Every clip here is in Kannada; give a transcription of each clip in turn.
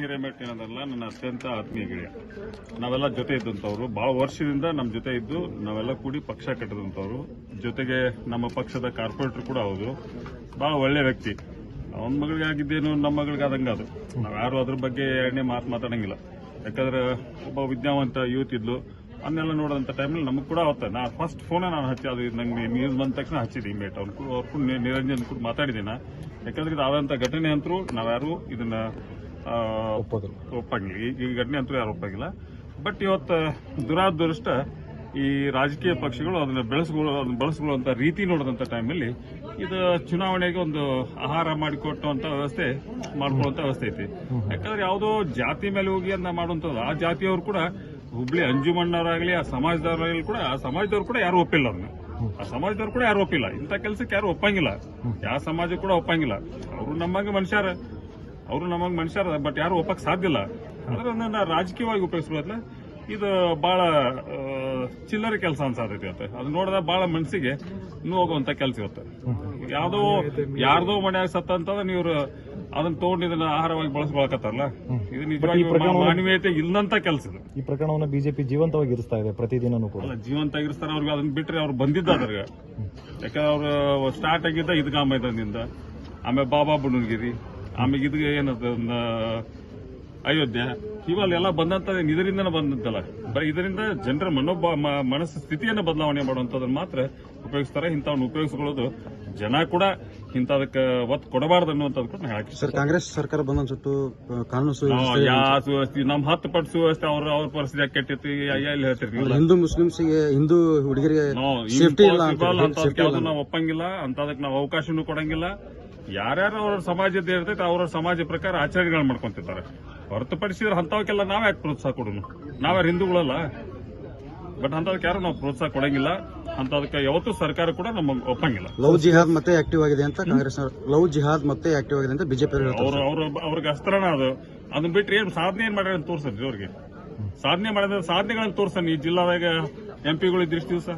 ಹಿರೇಮಠ ಏನದಲ್ಲ, ನನ್ನ ಅತ್ಯಂತ ಆತ್ಮೀಯ ಗೆಳೆಯ. ನಾವೆಲ್ಲ ಜೊತೆ ಇದ್ದಂಥವ್ರು. ಬಹಳ ವರ್ಷದಿಂದ ನಮ್ಮ ಜೊತೆ ಇದ್ದು, ನಾವೆಲ್ಲ ಕೂಡಿ ಪಕ್ಷ ಕಟ್ಟಿದಂಥವ್ರು. ಜೊತೆಗೆ ನಮ್ಮ ಪಕ್ಷದ ಕಾರ್ಪೊರೇಟರ್ ಕೂಡ ಹೌದು. ಬಹಳ ಒಳ್ಳೆ ವ್ಯಕ್ತಿ. ಅವನ ಮಗಳಿಗಾಗಿದ್ದೇನು ನಮ್ಮ ಮಗಳಿಗಾದಂಗ ಅದು. ನಾವು ಯಾರು ಅದ್ರ ಬಗ್ಗೆ ಎರಡನೇ ಮಾತು ಮಾತಾಡಂಗಿಲ್ಲ. ಯಾಕಂದ್ರೆ ಒಬ್ಬ ವಿದ್ಯಾವಂತ ಯೂತ್ ಇದ್ಲು. ಅದನ್ನೆಲ್ಲ ನೋಡೋಂಥ ಟೈಮಲ್ಲಿ ನಮಗೆ ಕೂಡ ಅವತ್ತ ನಾ ಫಸ್ಟ್ ಫೋನೇ ನಾನು ಹಚ್ಚಿ, ಅದು ನಂಗೆ ನ್ಯೂಸ್ ಬಂದ ತಕ್ಷಣ ಹಚ್ಚಿದೆ ಇಮೇಟ್ ಅವ್ರು ಕೂಡ ಅವ್ರು ಕೂಡ ನಿರಂಜನ್ ಕೂಡ ಮಾತಾಡಿದ್ದೀನಿ ಯಾಕಂದ್ರೆ ಇದು ಆದಂಥ ಘಟನೆ ಅಂತರೂ ನಾವ್ಯಾರು ಇದನ್ನ ಒಪ್ಪಂಗಿಲ್ಲ. ಈ ಈ ಘಟನೆ ಅಂತೂ ಯಾರು ಒಪ್ಪಂಗಿಲ್ಲ. ಬಟ್ ಇವತ್ತು ದುರಾದೃಷ್ಟ ಈ ರಾಜಕೀಯ ಪಕ್ಷಗಳು ಅದನ್ನ ಬೆಳೆಸ್ಕೊಳ್ಳೋ ಅದನ್ನ ಬಳಸ್ಕೊಳ್ಳುವಂತ ರೀತಿ ನೋಡಿದಂತ ಟೈಮಲ್ಲಿ ಇದು ಚುನಾವಣೆಗೆ ಒಂದು ಆಹಾರ ಮಾಡಿಕೊಟ್ಟುವಂತ ವ್ಯವಸ್ಥೆ ಮಾಡ್ಕೊಳ್ಳುವಂತ ವ್ಯವಸ್ಥೆ ಐತಿ. ಯಾಕಂದ್ರೆ ಯಾವುದೋ ಜಾತಿ ಮೇಲೆ ಹೋಗಿ ಅಂತ ಮಾಡುವಂತದ್ದು ಆ ಜಾತಿಯವರು ಕೂಡ ಹುಬ್ಳಿ ಅಂಜುಮಣ್ಣವರಾಗಲಿ ಆ ಸಮಾಜದವರಾಗಲಿ ಕೂಡ ಆ ಸಮಾಜದವ್ರು ಕೂಡ ಯಾರು ಒಪ್ಪಿಲ್ಲ ಅದನ್ನ. ಆ ಸಮಾಜದವ್ರು ಕೂಡ ಯಾರು ಒಪ್ಪಿಲ್ಲ. ಇಂಥ ಕೆಲಸಕ್ಕೆ ಯಾರು ಒಪ್ಪಂಗಿಲ್ಲ. ಯಾವ ಸಮಾಜ ಕೂಡ ಒಪ್ಪಂಗಿಲ್ಲ. ಅವರು ನಮ್ಮಂಗೆ ಮನುಷ್ಯರ. ಅವರು ನಮಗ್ ಮನುಷ್ಯರ ಬಟ್ ಯಾರು ಒಪ್ಪಕ್ ಸಾಧ್ಯ ಇಲ್ಲ. ಅದನ್ನ ರಾಜಕೀಯವಾಗಿ ಉಪಯೋಗಿಸುವತ್ಲ ಇದು ಬಹಳ ಚಿಲ್ಲರೆ ಕೆಲಸ ಅನ್ಸಾತೈತಿ ಇವತ್ತೆ ಅದು ನೋಡಿದ ಬಹಳ ಮನಸ್ಸಿಗೆ ನೋಗುವಂತ ಕೆಲಸ ಇರುತ್ತೆ. ಯಾವ್ದೋ ಯಾರ್ದೋ ಮನ್ಯಾಗ ಸತ್ತಂತದ ನೀವು ಅದನ್ನ ತಗೊಂಡು ಇದನ್ನ ಆಹಾರವಾಗಿ ಬಳಸ್ಕೊಳಕತ್ತಾರಲ್ಲ. ಇದು ನಿಜವಾಗಿ ಮಾನವೀಯತೆ ಇಲ್ಲಂತ ಕೆಲಸ ಇದು. ಈ ಪ್ರಕರಣವನ್ನ ಬಿಜೆಪಿ ಜೀವಂತವಾಗಿ ಇರಿಸ್ತಾ ಇದೆ ಪ್ರತಿದಿನ ಕೂಡ. ಜೀವಂತ ಇರಿಸ್ತಾರೆ ಅವ್ರಿಗೆ ಅದನ್ನ ಬಿಟ್ರೆ ಅವ್ರು ಬಂದಿದ್ದ ಅದ್ರಾಗ ಯಾಕಂದ್ರೆ ಅವ್ರು ಸ್ಟಾರ್ಟ್ ಆಗಿದ್ದ ಇದ್ಗಾಮ ಇದ್ದಿಂದ ಆಮೇಲೆ ಬಾಬಾ ಬುಣಗಿರಿ ಆಮೇಲೆ ಇದು ಏನದ ಅಯೋಧ್ಯೆ. ಇವೆಲ್ಲ ಎಲ್ಲ ಬಂದಂತ ಇದರಿಂದ ಬಂದಂತಲ್ಲ. ಬರೀ ಇದರಿಂದ ಜನರ ಮನೋಭ ಮನಸ್ಸು ಸ್ಥಿತಿಯನ್ನು ಬದಲಾವಣೆ ಮಾಡುವಂತದನ್ನ ಮಾತ್ರ ಉಪಯೋಗಿಸ್ತಾರೆ ಇಂಥವನ್ನ ಉಪಯೋಗಿಸ್ಕೊಳ್ಳೋದು. ಜನ ಕೂಡ ಇಂಥದಕ್ಕೆ ಒತ್ತು ಕೊಡಬಾರ್ದು ಅನ್ನುವಂಥದ್ದು ಕೂಡ ಹೇಳಕ್ಕೆ ಸರ್ ಕಾಂಗ್ರೆಸ್ ಸರ್ಕಾರ ಬಂದ ಸುಟ್ಟು ಕಾನೂನು ಸುವ್ಯವಸ್ಥೆ ನಮ್ಮ ಹತ್ತು ಪಟ್ಟು ಸುವ್ಯವಸ್ಥೆ ಅವ್ರ ಅವ್ರ ಪರಿಸ್ಥಿತಿ ಕೆಟ್ಟಿತ್ತು? ಎಲ್ಲಿ ಹೇಳ್ತೀರಿ ನೀವು ಹಿಂದೂ ಮುಸ್ಲಿಮ್ಸ್ ಹಿಂದೂ ಹುಡುಗರಿಗೆ ನಾವು ಒಪ್ಪಂಗಿಲ್ಲ ಅಂತದಕ್ಕೆ ನಾವು ಅವಕಾಶನೂ ಕೊಡಂಗಿಲ್ಲ. ಯಾರ್ಯಾರು ಅವ್ರ ಸಮಾಜದ ಇರ್ತೈತೆ ಅವ್ರ ಸಮಾಜ ಪ್ರಕಾರ ಆಚರಣೆಗಳು ಮಾಡ್ಕೊಂತಿರ್ತಾರೆ ಹೊರತುಪಡಿಸಿದ್ರೆ ಅಂತವಕ್ಕೆಲ್ಲ ನಾವ್ ಯಾಕೆ ಪ್ರೋತ್ಸಾಹ ಕೊಡೋನು ನಾವ್ಯಾರು ಹಿಂದೂಗಳಲ್ಲ. ಬಟ್ ಅಂತದಕ್ಕೆ ಯಾರು ನಾವು ಪ್ರೋತ್ಸಾಹ ಕೊಡಂಗಿಲ್ಲ. ಅಂತದಕ್ಕೆ ಯಾವತ್ತೂ ಸರ್ಕಾರ ಕೂಡ ನಮಗೆ ಒಪ್ಪಂಗಿಲ್ಲ. ಲವ್ ಜಿಹಾದ್ ಮತ್ತೆ ಆಕ್ಟಿವ್ ಆಗಿದೆ ಅಂತ ಕಾಂಗ್ರೆಸ್ ಲವ್ ಜಿಹಾದ್ ಮತ್ತೆ ಆಕ್ಟಿವ್ ಆಗಿದೆ ಅಂತ ಬಿಜೆಪಿ ಹೇಳ್ತಾರೆ ಅವ್ರ ಅವ್ರ ಅವ್ರಿಗೆ ಅಸ್ತ್ರನ ಅದು. ಅದನ್ನ ಬಿಟ್ರೆ ಏನ್ ಸಾಧನೆ ಏನ್ ಮಾಡ್ಯಾರ ಅಂತ ತೋರ್ಸ್ರಿ ಅವ್ರಿಗೆ ಸಾಧನೆ ಮಾಡಿದ್ರೆ ಸಾಧನೆಗಳನ್ನ ತೋರ್ಸನ್ ಈ ಜಿಲ್ಲಾದಾಗ ಎಂ ಪಿಗಳು ಇದ್ರಿಷ್ಟು ದಿವಸ.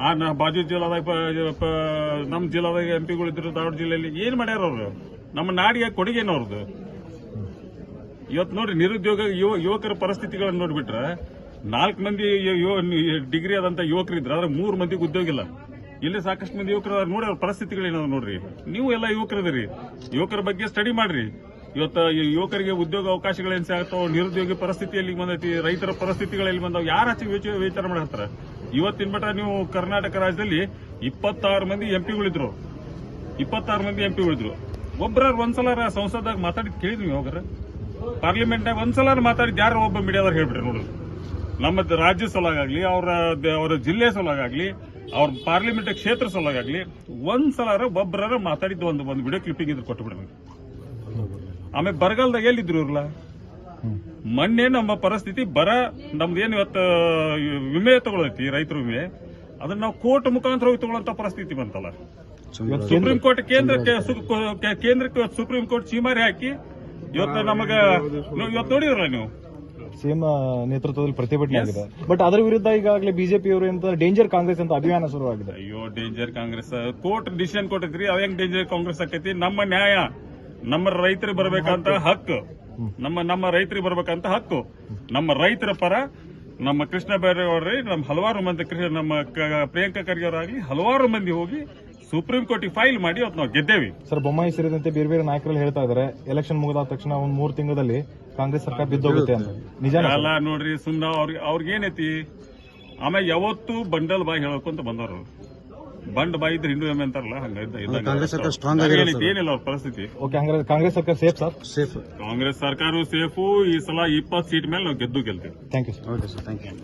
ಆ ನಮ್ಮ ಬಾಜು ಜಿಲ್ಲಾದಾಗ ಪ- ಪ- ನಮ್ ಜಿಲ್ಲಾದಾಗ ಎಂ ಪಿಗಳು ಇದ್ರು ಧಾರವಾಡ ಜಿಲ್ಲೆಯಲ್ಲಿ ಏನ್ ಮಾಡ್ಯಾರ ಅವ್ರು? ನಮ್ಮ ನಾಡಿಗೆ ಕೊಡುಗೆ ಏನು ಅವ್ರದ್ದು ಇವತ್ತು ನೋಡ್ರಿ, ನಿರುದ್ಯೋಗ ಯುವ, ಯುವಕರ ಪರಿಸ್ಥಿತಿಗಳನ್ನ ನೋಡ್ಬಿಟ್ರೆ, ನಾಲ್ಕು ಮಂದಿ ಡಿಗ್ರಿ ಆದಂತ ಯುವಕರಿದ್ರೆ, ಆದ್ರೆ ಮೂರು ಮಂದಿಗೆ ಉದ್ಯೋಗ ಇಲ್ಲ. ಇಲ್ಲಿ ಸಾಕಷ್ಟು ಮಂದಿ ಯುವಕರು. ನೋಡಿ ಅವ್ರ ಪರಿಸ್ಥಿತಿಗಳೇನಾದ್ರು ನೋಡ್ರಿ? ನೀವು ಎಲ್ಲ ಯುವಕರದಿರಿ ಯುವಕರ ಬಗ್ಗೆ ಸ್ಟಡಿ ಮಾಡ್ರಿ. ಇವತ್ತು ಯುವಕರಿಗೆ ಉದ್ಯೋಗ ಅವಕಾಶಗಳು ಸಿಗ್ತಾವ ನಿರುದ್ಯೋಗಿ ಪರಿಸ್ಥಿತಿ ಎಲ್ಲಿ ಬಂದೈತಿ, ರೈತರ ಪರಿಸ್ಥಿತಿಗಳು ಎಲ್ಲಿ ಬಂದಾವ, ಯಾರ ಹಚ್ಚಿ ವಿಚ- ವಿಚಾರ ಮಾಡತ್ತಾರ ಇವತ್ತಿನ ಮಟ್ಟ ನೀವು ಕರ್ನಾಟಕ ರಾಜ್ಯದಲ್ಲಿ ಇಪ್ಪತ್ತಾರು ಮಂದಿ ಎಂಪಿಗಳಿದ್ರು ಇಪ್ಪತ್ತಾರು ಮಂದಿ ಎಂಪಿಗಳಿದ್ರು ಒಬ್ಬರ ಒಂದ್ಸಲ ಸಂಸದಾಗ ಮಾತಾಡಿ ಕೇಳಿದ್ವಿ ಹೋಗ್ರ ಪಾರ್ಲಿಮೆಂಟ್ನಾಗ ಒಂದ್ಸಲ ಮಾತಾಡಿದ್ ಯಾರು ಒಬ್ಬ ಮೀಡಿಯಾದವ್ರು ಹೇಳ್ಬಿಟ್ರಿ ನೋಡ್ರಿ ನಮ್ಮ ರಾಜ್ಯ ಸಲುವಾಗಲಿ ಅವರ ಅವರ ಜಿಲ್ಲೆ ಸಲುವಾಗಲಿ ಅವ್ರ ಪಾರ್ಲಿಮೆಂಟ್ ಕ್ಷೇತ್ರ ಸಲುವಾಗಲಿ ಒಂದ್ಸಲ ಒಬ್ಬರ ಮಾತಾಡಿದ್ದು ಒಂದು ಒಂದು ವಿಡಿಯೋ ಕ್ಲಿಪ್ಪಿಂಗ್ ಇದ್ರೆ ಕೊಟ್ಟು ಬಿಡ್ರಿ ಆಮೇಲೆ ಬರಗಾಲದಾಗ ಎಲ್ಲಿದ್ರು ಇವ್ರಲ್ಲ? ಮೊನ್ನೆ ನಮ್ಮ ಪರಿಸ್ಥಿತಿ ಬರ ನಮ್ದೇನು ಇವತ್ತು ವಿಮೆ ತಗೊಳತಿ ರೈತರ ವಿಮೆ ಅದನ್ನ ನಾವು ಕೋರ್ಟ್ ಮುಖಾಂತರ ಹೋಗಿ ತಗೊಳ್ಳಂತ ಪರಿಸ್ಥಿತಿ ಬಂತಲ್ಲ. ಸುಪ್ರೀಂ ಕೋರ್ಟ್ ಕೇಂದ್ರಕ್ಕೆ ಸು- ಕೇಂದ್ರಕ್ಕೆ ಸುಪ್ರೀಂ ಕೋರ್ಟ್ ಚೀಮಾರಿ ಹಾಕಿ ಇವತ್ತು ನಮಗ ಇವತ್ತು ನೋಡಿದ್ರಲ್ಲ ನೀವು? ಸಿಎಂ ನೇತೃತ್ವದಲ್ಲಿ ಪ್ರತಿಭಟನೆ ಆಗಿದೆ. ಬಟ್ ಅದರ ವಿರುದ್ಧ ಈಗಾಗಲೇ ಬಿಜೆಪಿಯವರು ಅಂತ ಡೇಂಜರ್ ಕಾಂಗ್ರೆಸ್ ಅಂತ ಅಭಿಯಾನ ಶುರುವಾಗಿದೆ. ಅಯ್ಯೋ ಡೇಂಜರ್ ಕಾಂಗ್ರೆಸ್. ಕೋರ್ಟ್ ಡಿಸಿಷನ್ ಕೊಟ್ಟಿದ್ರಿ ಅದ ಹೆಂಗ್ ಡೇಂಜರ್ ಕಾಂಗ್ರೆಸ್ ಆಕೈತಿ ನಮ್ಮ ನ್ಯಾಯ. ನಮ್ಮ ರೈತರಿಗೆ ಬರಬೇಕಂತ ಹಕ್ಕು. ನಮ್ಮ ನಮ್ಮ ರೈತರಿಗೆ ಬರಬೇಕಂತ ಹಕ್ಕು. ನಮ್ಮ ರೈತರ ಪರ ನಮ್ಮ ಕೃಷ್ಣ ಬೈರೇಗೌಡ್ರಿ ನಮ್ಮ ಹಲವಾರು ಮಂದಿ ಕೃಷ್ಣ ನಮ್ಮ ಕ- ಪ್ರಿಯಾಂಕಾ ಖರ್ಗೆ ಅವರಾಗಲಿ ಹಲವಾರು ಮಂದಿ ಹೋಗಿ ಸುಪ್ರೀಂ ಕೋರ್ಟಿಗೆ ಫೈಲ್ ಮಾಡಿ ಅವತ್ತು ನಾವು ಗೆದ್ದೇವಿ. ಸರ್ ಬೊಮ್ಮಾಯಿ ಸೇರಿದಂತೆ ಬೇರೆ ಬೇರೆ ನಾಯಕರಲ್ಲಿ ಹೇಳ್ತಾ ಇದ್ದಾರೆ ಎಲೆಕ್ಷನ್ ಮುಗಿದ ತಕ್ಷಣ ಒಂದ್ ಮೂರು ತಿಂಗಳಲ್ಲಿ ಕಾಂಗ್ರೆಸ್ ಸರ್ಕಾರ ಬಿದ್ದೋಗುತ್ತೆ ಅಂತ. ನಿಜ ಅಲ್ಲ ನೋಡ್ರಿ ಸುಮ್ನ ಅವ್ರಿಗೆ ಅವ್ರಿಗೆ ಏನೈತಿ ಆಮೇಲೆ ಯಾವತ್ತೂ ಬಂಡಲ್ ಬಾಯಿ ಹೇಳಕೊಂತ ಬಂದವರು ಬಂಡ್ ಬಾಯಿ ಇದ್ರೆ ಹಿಂದೂ ಎಮ್ಮೆ ಅಂತಾರಲ್ಲ ಹಂಗ ಕಾಂಗ್ರೆಸ್ ಸರ್ಕಾರ ಸ್ಟ್ರಾಂಗ್ ಆಗಿದೆ ಏನಿಲ್ಲ ಅವ್ರ ಪರಿಸ್ಥಿತಿ. ಓಕೆ ಹಂಗಾದ್ರೆ ಕಾಂಗ್ರೆಸ್ ಸರ್ಕಾರ ಸೇಫ್ ಸರ್ ಸೇಫ್ ಕಾಂಗ್ರೆಸ್ ಸರ್ಕಾರ ಸೇಫು ಈ ಸಲ ಇಪ್ಪತ್ತು ಸೀಟ್ ಮೇಲೆ ನಾವು ಗೆದ್ದು ಗೆಲ್ತೀವಿ. Thank you sir okay sir thank you